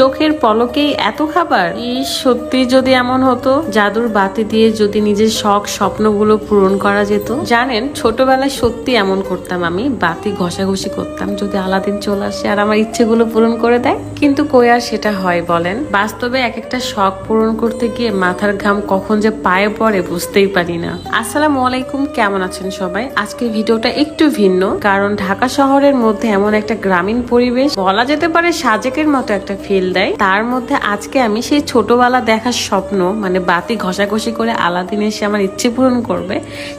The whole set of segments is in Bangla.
চোখের পলকেই এত খাবার? ইস, সত্যি যদি এমন হতো, জাদুর বাতি দিয়ে যদি নিজের শখ স্বপ্নগুলো পূরণ করা যেত। জানেন, ছোটবেলায় সত্যি এমন করতাম আমি, বাতি ঘষাঘষি করতাম, যদি আলাদিন চলে আসে আর আমার ইচ্ছেগুলো পূরণ করে দেয়। কিন্তু কই আর সেটা হয় বলেন? বাস্তবে এক একটা শখ পূরণ করতে গিয়ে মাথার ঘাম কখন যে পায়ে পড়ে বুঝতেই পারি না। আসসালামু আলাইকুম, কেমন আছেন সবাই? আজকের ভিডিওটা একটু ভিন্ন, কারণ ঢাকা শহরের মধ্যে এমন একটা গ্রামীণ পরিবেশ, বলা যেতে পারে সাজেকের মতো একটা ফিল দেয়। তার মধ্যে আজকে আমি সেই ছোটবেলা দেখার স্বপ্ন মানে বাতি ঘষাঘষি করে আলাদিন এসে আমার ইচ্ছে পূরণ করবে,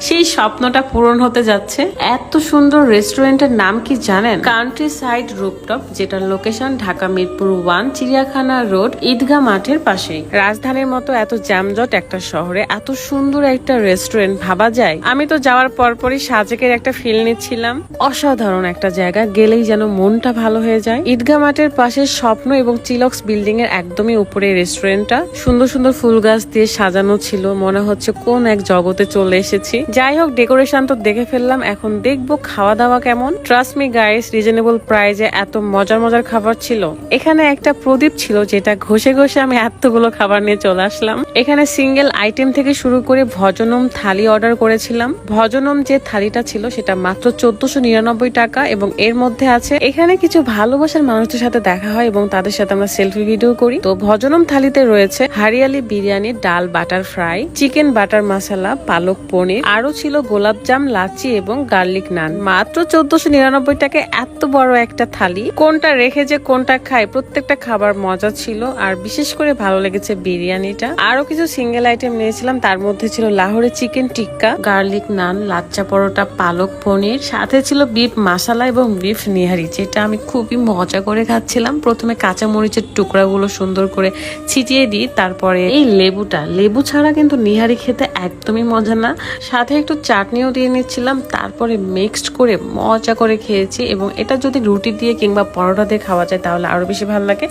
সেই স্বপ্নটা পূরণ হতে যাচ্ছে। এত সুন্দর রেস্টুরেন্টের নাম কি জানেন? কান্ট্রি সাইড রুপটপ যেটার লোকেশন ঢাকা মিরপুর ওয়ান চিড়িয়াখানা রোড ঈদগাহ মাঠের পাশেই। রাজধানীর মতো এত জ্যামজট একটা শহরে, এত সুন্দর একটা রেস্টুরেন্ট ভাবা যায়। আমি তো যাওয়ার পরপরই সাজেকের একটা ফিল নিচ্ছিলাম। অসাধারণ একটা জায়গা, গেলেই যেন মনটা ভালো হয়ে যায়। ঈদগাহ মাঠের পাশে স্বপ্ন এবং চিলক্স বিল্ডিং এর একদমই উপরে রেস্টুরেন্টটা সুন্দর সুন্দর ফুল গাছ দিয়ে সাজানো ছিল, মনে হচ্ছে কোন এক জগতে চলে এসেছি। যাই হোক ডেকোরেশন তো দেখে ফেললাম, এখন দেখব খাওয়া দাওয়া কেমন। ট্রাস্ট মি গাইস রিজনেবল প্রাইজে এত মজার মজার খাবার ছিল। এখানে একটা প্রদীপ ছিল যেটা ঘষে ঘষে আমি এতগুলো খাবার নিয়ে চলে আসলাম। এখানে সিঙ্গেল আইটেম থেকে শুরু করে ভজনম থালি অর্ডার করেছিলাম। ভজনম যে থালিটা ছিল সেটা মাত্র চোদ্দশো নিরানব্বই টাকা এবং এর মধ্যে আছে এখানে কিছু ভালোবাসার মানুষদের সাথে দেখা হয় এবং তাদের সাথে আমরা সেলফি ভিডিও করি। তো ভজনম থালিতে রয়েছে hariyali biryani, dal butter fry, chicken butter masala, palak paneer আরও ছিল গোলাপজাম লাচি এবং গার্লিক নান। মাত্র চোদ্দশো নিরানব্বই টাকায় এত বড় একটা থালি। কোনটা রেখে যে কোনটা খাই প্রত্যেকটা খাবার মজা ছিল, আর বিশেষ করে ভালো লেগেছে বিরিয়ানিটা। আরও কিছু সিঙ্গেল আইটেম নিয়েছিলাম, তার মধ্যে ছিল লাহোরে চিকেন টিক্কা, গার্লিক নান, লাচ্চা পরোটা, পালক পনির, সাথে ছিল বিফ মাসালা এবং বিফ নিহারি, যেটা আমি খুবই মজা করে খাচ্ছিলাম। প্রথমে কাঁচা মরিচের টুকরাগুলো সুন্দর করে ছিটিয়ে দিই, তারপরে এই লেবুটা। লেবু ছাড়া কিন্তু নিহারি খেতে একদমই মজা না। সাথে একটু চাটনিও দিয়ে নিচ্ছিলাম, তারপরে মিক্সড করে মজা করে খেয়েছি, এবং এটা যদি রুটি দিয়ে কিংবা পরোটা দিয়ে খাওয়া যায়, তাহলে আরও বেশি ভালো লাগে।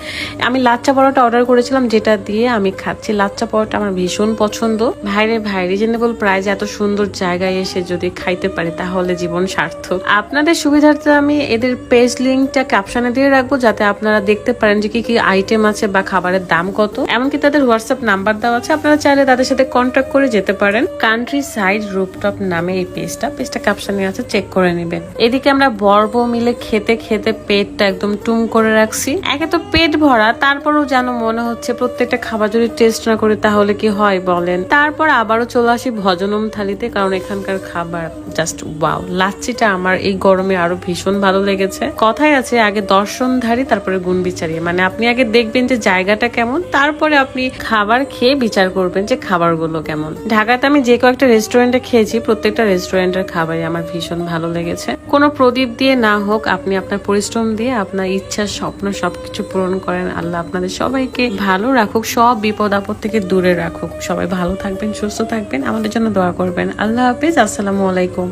আমি লাচ্চা পরোটা অর্ডার করেছিলাম, যেটা দিয়ে আমি খাচ্ছি। লাচ্চা পরোটা আমার ভীষণ পছন্দ। ভাইরে ভাই রিজনেবল প্রাইস এত সুন্দর জায়গায় এসে যদি খাইতে পারে, তাহলে জীবন সার্থক। আপনাদের সুবিধার্থে আমি এদের পেজ লিঙ্কটা ক্যাপশনে দিয়ে রাখব, যাতে আপনারা দেখতে পারেন যে কি কি আইটেম আছে বা খাবারের দাম কত। এমনকি তাদের হোয়াটসঅ্যাপ নাম্বার দেওয়া আছে, আপনারা চাইলে তাদের সাথে কন্ট্যাক্ট করে যেতে পারেন। কান্ট্রি সাইড রুপটপ নামে এই পেজটা পেজটা ক্যাপশনে আছে চেক করে নেবেন। এদিকে আমরা বর্ব মিলে খেতে খেতে পেটটা একদম টুম করে রাখছি। একে তো পেট ভরা, তারপরও যেন মনে হচ্ছে প্রত্যেকটা খাবার যদি টেস্ট না করে তাহলে কি হয় বলেন? তারপর আবারও চলে আসি ভজনম থালিতে, কারণ এখানকার খাবার জাস্ট ওয়াও লাচ্ছিটা আমার এই গরমে আরও ভীষণ ভালো লেগেছে। কথাই আছে, আগে দর্শনধারী তারপরে গুণ বিচারি। মানে আপনি আগে দেখবেন যে জায়গাটা কেমন, তারপরে আপনি খাবার খেয়ে বিচার করবেন যে খাবারগুলো কেমন। ঢাকাতে আমি যে কয়েকটা রেস্টুরেন্টে খেয়েছি, প্রত্যেকটা রেস্টুরেন্টের খাবারই আমার ভীষণ ভালো লেগেছে। কোনো প্রদীপ দিয়ে না হোক, আপনি আপনার পরিশ্রম দিয়ে, আপনার ইচ্ছা, স্বপ্ন সবকিছু পূরণ করেন। আল্লাহ আপনাদের সবাইকে ভালো রাখুক, সব বিপদ আপদ থেকে দূরে রাখুক। সবাই ভালো থাকবেন, সুস্থ থাকবেন। আমাদের জন্য দোয়া করবেন। আল্লাহ হাফিজ, আসসালামু আলাইকুম।